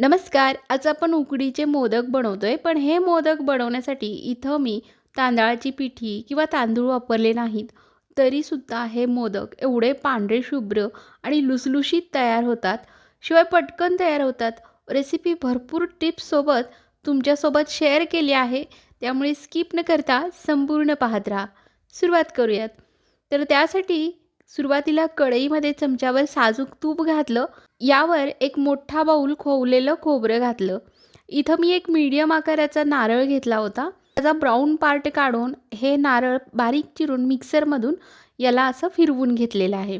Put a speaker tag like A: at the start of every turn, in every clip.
A: नमस्कार आज आपण उकडीचे मोदक बनवतोय पण हे मोदक बनवण्यासाठी इथं मी तांदळाची पिठी किंवा तांदूळ वापरले नाहीत. तरीसुद्धा हे मोदक एवढे पांढरे शुभ्र आणि लुसलुशीत तयार होतात. शिवाय पटकन तयार होतात. रेसिपी भरपूर टिप्ससोबत तुमच्यासोबत शेअर केली आहे. त्यामुळे स्किप न करता संपूर्ण पाहत राहा. सुरुवात करूयात. तर त्यासाठी सुरुवातीला कढईमध्ये चमच्यावर साजूक तूप घातलं यावर एक मोठा बाऊल खोवलेलं खोबरं घातलं. इथं मी एक मीडियम आकाराचा नारळ घेतला होता. त्याचा ब्राऊन पार्ट काढून हे नारळ बारीक चिरून मिक्सरमधून याला असं फिरवून घेतलेलं आहे.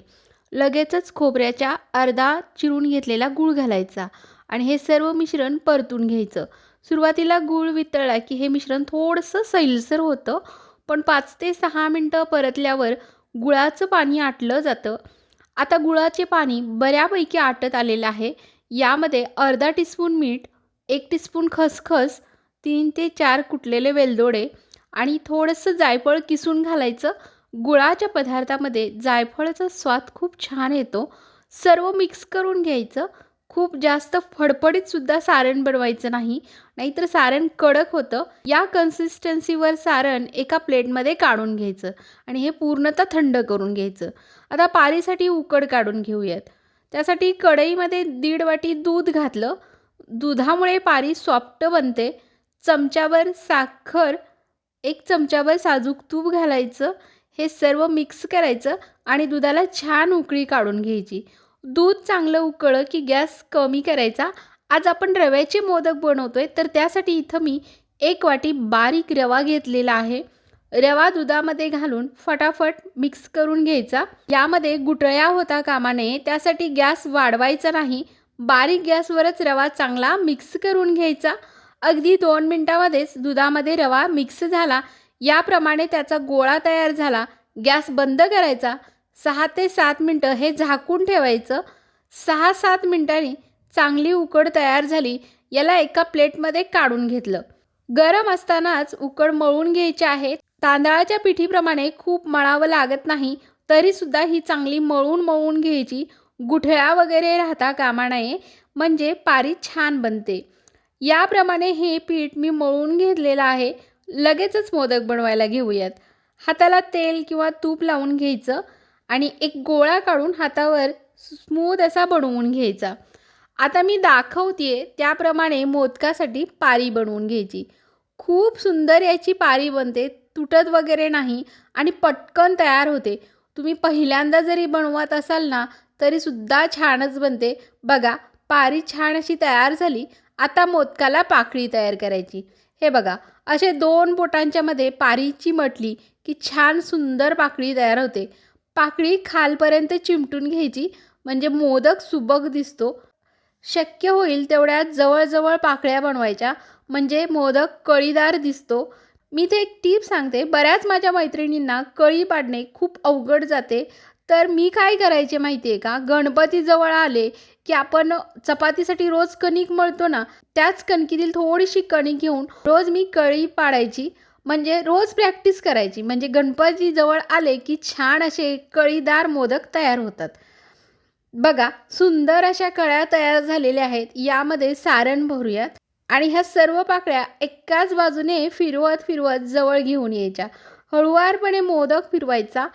A: लगेचच खोबऱ्याच्या अर्धा चिरून घेतलेला गूळ घालायचा आणि हे सर्व मिश्रण परतून घ्यायचं. सुरुवातीला गूळ वितळला की हे मिश्रण थोडंसं सैलसर होतं पण पाच ते सहा मिनटं परतल्यावर गुळाचं पाणी आटलं जातं. आता गुळाचे पाणी बऱ्यापैकी आटत आलेलं आहे. यामध्ये अर्धा टीस्पून मीठ एक टीस्पून खसखस तीन ते चार कुटलेले वेलदोडे आणि थोडंसं जायफळ किसून घालायचं. गुळाच्या पदार्थामध्ये जायफळाचा स्वाद खूप छान येतो. सर्व मिक्स करून घ्यायचं. खूप जास्त फडफडीतसुद्धा सारण बनवायचं नाही नाहीतर सारण कडक होतं. या कन्सिस्टन्सीवर सारण एका प्लेटमध्ये काढून घ्यायचं आणि हे पूर्णतः थंड करून घ्यायचं. आता पारीसाठी उकड काढून घेऊयात. त्यासाठी कढईमध्ये दीड वाटी दूध घातलं. दुधामुळे पारी सॉफ्ट बनते. चमच्यावर साखर एक चमच्यावर साजूक तूप घालायचं. हे सर्व मिक्स करायचं आणि दुधाला छान उकळी काढून घ्यायची. दूध चांगलं उकळलं की गॅस कमी करायचा. आज आपण रव्याचे मोदक बनवतोय तर त्यासाठी इथं मी एक वाटी बारीक रवा घेतलेला आहे. रवा दुधामध्ये घालून फटाफट मिक्स करून घ्यायचा. यामध्ये गुटळ्या होता कामा नये त्यासाठी गॅस वाढवायचा नाही. बारीक गॅसवरच रवा चांगला मिक्स करून घ्यायचा. अगदी दोन मिनटामध्येच दुधामध्ये रवा मिक्स झाला. याप्रमाणे त्याचा गोळा तयार झाला. गॅस बंद करायचा. सहा ते सात मिनटं हे झाकून ठेवायचं. सहा सात मिनटांनी चांगली उकड तयार झाली याला एका प्लेटमध्ये काढून घेतलं. गरम असतानाच उकड मळून घ्यायची आहे. तांदळाच्या पिठीप्रमाणे खूप मळावं लागत नाही तरीसुद्धा ही चांगली मळून मळून घ्यायची. गुठळ्या वगैरे राहता कामा नये म्हणजे पारी छान बनते. याप्रमाणे हे पीठ मी मळून घेतलेलं आहे. लगेचच मोदक बनवायला घेऊयात. हाताला तेल किंवा तूप लावून घ्यायचं. आणि एक गोळा काढून हातावर स्मूथ असा बनवून घ्यायचा. आता मी दाखवते त्याप्रमाणे मोदकासाठी पारी बनवून घ्यायची. खूप सुंदर याची पारी बनते तुटत वगैरे नाही आणि पटकन तयार होते. तुम्ही पहिल्यांदा जरी बनवत असाल ना तरीसुद्धा छानच बनते. बघा पारी छान अशी तयार झाली आता मोदकाला पाकळी तयार करायची. हे बघा असे दोन बोटांच्यामध्ये पारीची म्हटली की छान सुंदर पाकळी तयार होते. पाकळी खालपर्यंत चिमटून घ्यायची. म्हणजे मोदक सुबक दिसतो. शक्य होईल तेवढ्या जवळजवळ पाकळ्या बनवायच्या. म्हणजे मोदक कळीदार दिसतो. मी ते एक टीप सांगते. बऱ्याच माझ्या मैत्रिणींना कळी पाडणे खूप अवघड जाते. तर मी काय करायचे माहिती आहे का? गणपतीजवळ आले की आपण चपातीसाठी रोज कणिक मळतो ना त्याच कणकीतील थोडीशी कणिक घेऊन रोज मी कळी पाडायची. म्हणजे रोज प्रॅक्टिस करायची. म्हणजे गणपती जवळ आले की छान असे कळीदार मोदक तयार होतात. बघा सुंदर अशा कळ्या तयार झालेल्या आहेत. यामध्ये सारण भरूयात आणि ह्या सर्व पाकळ्या एकाच बाजूने फिरवत फिरवत जवळ घेऊन यायच्या. हळुवारपणे मोदक फिरवायचा.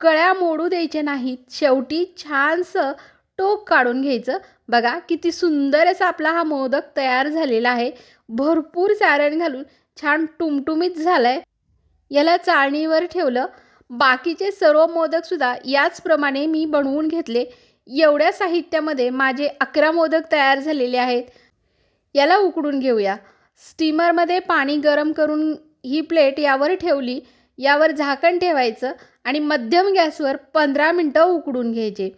A: कळ्या मोडू द्यायच्या नाहीत. शेवटी छानसं टोक काढून घ्यायचं. बघा किती सुंदर असा आपला हा मोदक तयार झालेला आहे. भरपूर सारण घालून छान टुमटुमीत झालं आहे याला चाळणीवर ठेवलं. बाकीचे सर्व मोदकसुद्धा याचप्रमाणे मी बनवून घेतले. एवढ्या साहित्यामध्ये माझे अकरा मोदक तयार झालेले आहेत. याला उकडून घेऊया. स्टीमरमध्ये पाणी गरम करून ही प्लेट यावर ठेवली. यावर झाकण ठेवायचं आणि मध्यम गॅसवर पंधरा मिनटं उकडून घ्यायचे.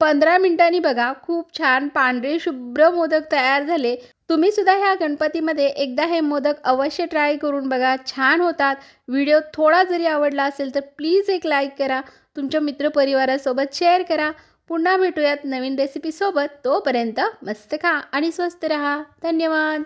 A: पंधरा मिनटांनी बघा खूप छान पांढरे शुभ्र मोदक तयार झाले. तुम्ही सुद्धा ह्या गणपतीमध्ये एकदा हे मोदक अवश्य ट्राय करून बघा छान होतात. व्हिडिओ थोडा जरी आवडला असेल तर प्लीज एक लाईक करा. तुमच्या मित्रपरिवारासोबत शेअर करा. पुन्हा भेटूयात नवीन रेसिपीसोबत तोपर्यंत मस्त खा आणि स्वस्त रहा. धन्यवाद.